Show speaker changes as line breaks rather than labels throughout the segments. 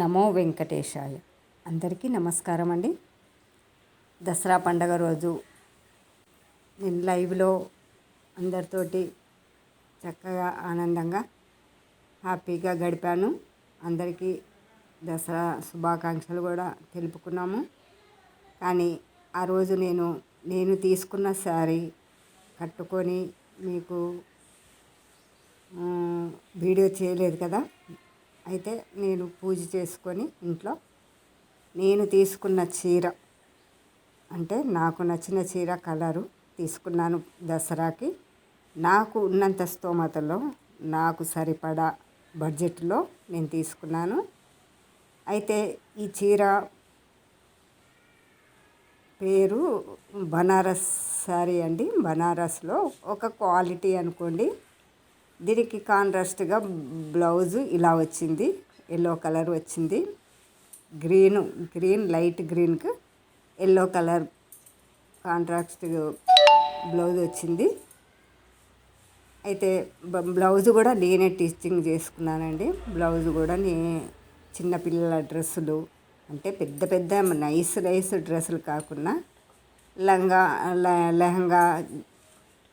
నమో వెంకటేశాయ. అందరికీ నమస్కారం అండి. దసరా పండగ రోజు నేను లైవ్లో అందరితోటి చక్కగా ఆనందంగా హ్యాపీగా గడిపాను. అందరికీ దసరా శుభాకాంక్షలు కూడా తెలుపుకున్నాము. కానీ ఆ రోజు నేను నేను తీసుకున్న శారీ కట్టుకొని మీకు వీడియో చేయలేదు కదా. అయితే నేను పూజ చేసుకొని ఇంట్లో నేను తీసుకున్న చీర అంటే నాకు నచ్చిన చీర కలరు తీసుకున్నాను దసరాకి. నాకు ఉన్నంత స్తోమతలో నాకు సరిపడా బడ్జెట్లో నేను తీసుకున్నాను. అయితే ఈ చీర పేరు బనారస్ శారీ అండి. బనారస్లో ఒక క్వాలిటీ అనుకోండి దీనికి కాంట్రాస్ట్గా బ్లౌజ్ ఇలా వచ్చింది ఎల్లో కలర్ వచ్చింది. గ్రీన్ గ్రీన్ లైట్ గ్రీన్కి ఎల్లో కలర్ కాంట్రాస్ట్ బ్లౌజ్ వచ్చింది. అయితే బ్లౌజ్ కూడా నేనే టీచింగ్ చేసుకున్నానండి. బ్లౌజ్ కూడా నే చిన్నపిల్లల డ్రెస్సులు అంటే పెద్ద పెద్ద నైస్ నైస్ డ్రెస్సులు కాకుండా లంగా లెహంగా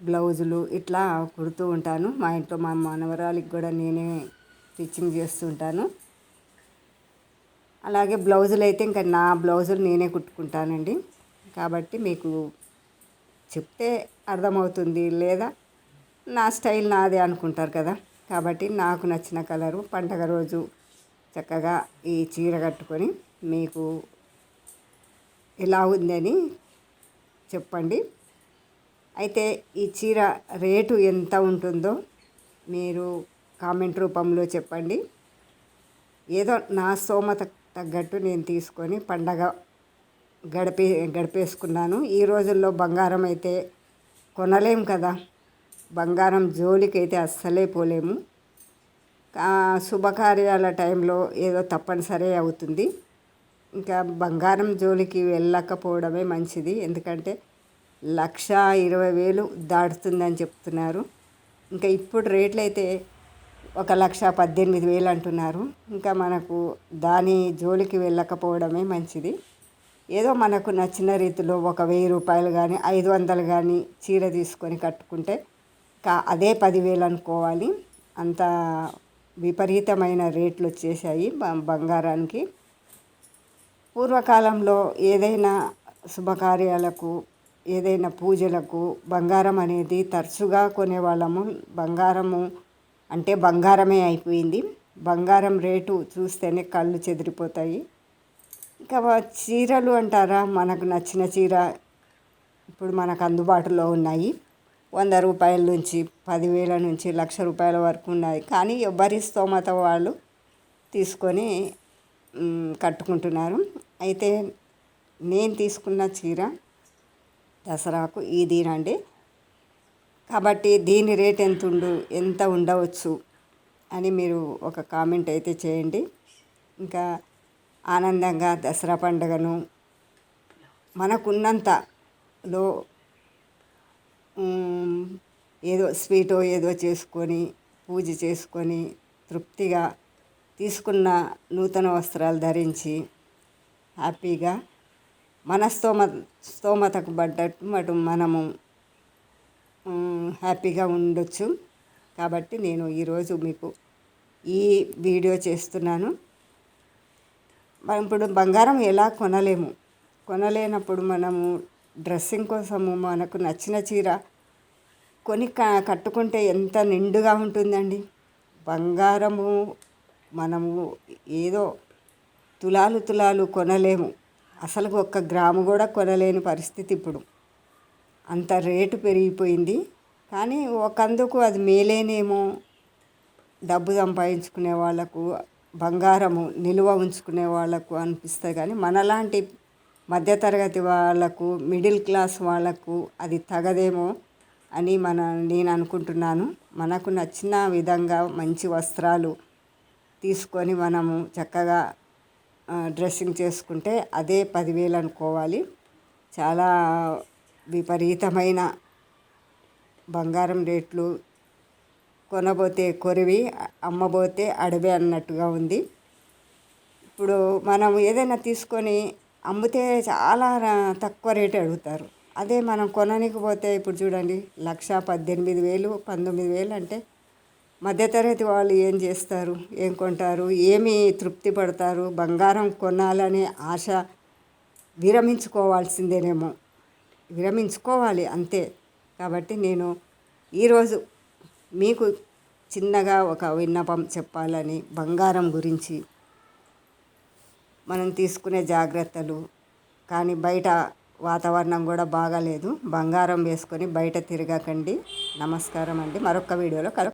బ్లౌజులు ఇట్లా కుడుతూ ఉంటాను. మా ఇంట్లో మా మనవరాలికి కూడా నేనే స్టిచ్చింగ్ చేస్తుంటాను అలాగే బ్లౌజులు అయితే ఇంకా నా బ్లౌజులు నేనే కుట్టుకుంటానండి. కాబట్టి మీకు చెప్తే అర్థమవుతుంది లేదా? నా స్టైల్ నాదే అనుకుంటారు కదా. కాబట్టి నాకు నచ్చిన కలరు పండగ రోజు చక్కగా ఈ చీర కట్టుకొని మీకు ఎలా ఉందని చెప్పండి. అయితే ఈ చీర రేటు ఎంత ఉంటుందో మీరు కామెంట్ రూపంలో చెప్పండి. ఏదో నా సోమత తగ్గట్టు నేను తీసుకొని పండగ గడిపే గడిపేసుకున్నాను. ఈ రోజుల్లో బంగారం అయితే కొనలేం కదా. బంగారం జోలికి అయితే అస్సలే పోలేము. శుభకార్యాల టైంలో ఏదో తప్పనిసరి అవుతుంది. ఇంకా బంగారం జోలికి వెళ్ళకపోవడమే మంచిది. ఎందుకంటే లక్ష ఇరవై వేలు దాటుతుందని చెప్తున్నారు. ఇంకా ఇప్పుడు రేట్లు అయితే ఒక లక్ష పద్దెనిమిది వేలు అంటున్నారు. ఇంకా మనకు దాని జోలికి వెళ్ళకపోవడమే మంచిది. ఏదో మనకు నచ్చిన రీతిలో ఒక వెయ్యి రూపాయలు కానీ ఐదు వందలు కానీ చీర తీసుకొని కట్టుకుంటే కా అదే పదివేలు అనుకోవాలి. అంత విపరీతమైన రేట్లు వచ్చేసాయి బంగారానికి. పూర్వకాలంలో ఏదైనా శుభకార్యాలకు ఏదైనా పూజలకు బంగారం అనేది తరచుగా కొనేవాళ్ళము. బంగారము అంటే బంగారమే అయిపోయింది. బంగారం రేటు చూస్తేనే కళ్ళు చెదిరిపోతాయి. ఇంకా చీరలు అంటారా? మనకు నచ్చిన చీర ఇప్పుడు మనకు అందుబాటులో ఉన్నాయి. వంద రూపాయల నుంచి పదివేల నుంచి లక్ష రూపాయల వరకు ఉన్నాయి. కానీ ఎవరి స్తోమత వాళ్ళు తీసుకొని కట్టుకుంటున్నారు. అయితే నేను తీసుకున్న చీర దసరాకు ఇదేనండి కాబట్టి దీని రేట్ ఎంత ఉండు ఎంత ఉండవచ్చు అని మీరు ఒక కామెంట్ అయితే చేయండి. ఇంకా ఆనందంగా దసరా పండుగను మనకున్నంతలో ఏదో స్వీటో ఏదో చేసుకొని పూజ చేసుకొని తృప్తిగా తీసుకున్న నూతన వస్త్రాలు ధరించి హ్యాపీగా మన స్తోమ స్తోమతకు పడ్డట్టు మటు మనము హ్యాపీగా ఉండొచ్చు. కాబట్టి నేను ఈరోజు మీకు ఈ వీడియో చేస్తున్నాను. ఇప్పుడు బంగారం ఎలా కొనలేము? కొనలేనప్పుడు మనము డ్రెస్సింగ్ కోసము మనకు నచ్చిన చీర కొని కట్టుకుంటే ఎంత నిండుగా ఉంటుందండి. బంగారము మనము ఏదో తులాలు తులాలు కొనలేము. అసలు ఒక్క గ్రాము కూడా కొనలేని పరిస్థితి ఇప్పుడు. అంత రేటు పెరిగిపోయింది. కానీ ఒకందుకు అది మేలేనేమో. డబ్బు సంపాదించుకునే వాళ్ళకు బంగారము నిల్వ ఉంచుకునే వాళ్ళకు అనిపిస్తుంది. కానీ మనలాంటి మధ్యతరగతి వాళ్ళకు మిడిల్ క్లాస్ వాళ్ళకు అది తగదేమో అని మన నేను అనుకుంటున్నాను. మనకు నచ్చిన విధంగా మంచి వస్త్రాలు తీసుకొని మనము చక్కగా డ్రెస్సింగ్ చేసుకుంటే అదే పదివేలు అనుకోవాలి. చాలా విపరీతమైన బంగారం రేట్లు. కొనబోతే కొరివి అమ్మబోతే అడవి అన్నట్టుగా ఉంది. ఇప్పుడు మనం ఏదైనా తీసుకొని అమ్మితే చాలా తక్కువ రేటు అడుగుతారు. అదే మనం కొననీకి పోతే ఇప్పుడు చూడండి లక్ష పద్దెనిమిది వేలు పంతొమ్మిది వేలు అంటే మధ్యతరగతి వాళ్ళు ఏం చేస్తారు? ఏం కొంటారు? ఏమి తృప్తి పడతారు? బంగారం కొనాలనే ఆశ విరమించుకోవాల్సిందేనేమో. విరమించుకోవాలి అంతే. కాబట్టి నేను ఈరోజు మీకు చిన్నగా ఒక విన్నపం చెప్పాలని బంగారం గురించి మనం తీసుకునే జాగ్రత్తలు కానీ బయట వాతావరణం కూడా బాగాలేదు. బంగారం వేసుకొని బయట తిరగకండి. నమస్కారం అండి. మరొక వీడియోలో కలు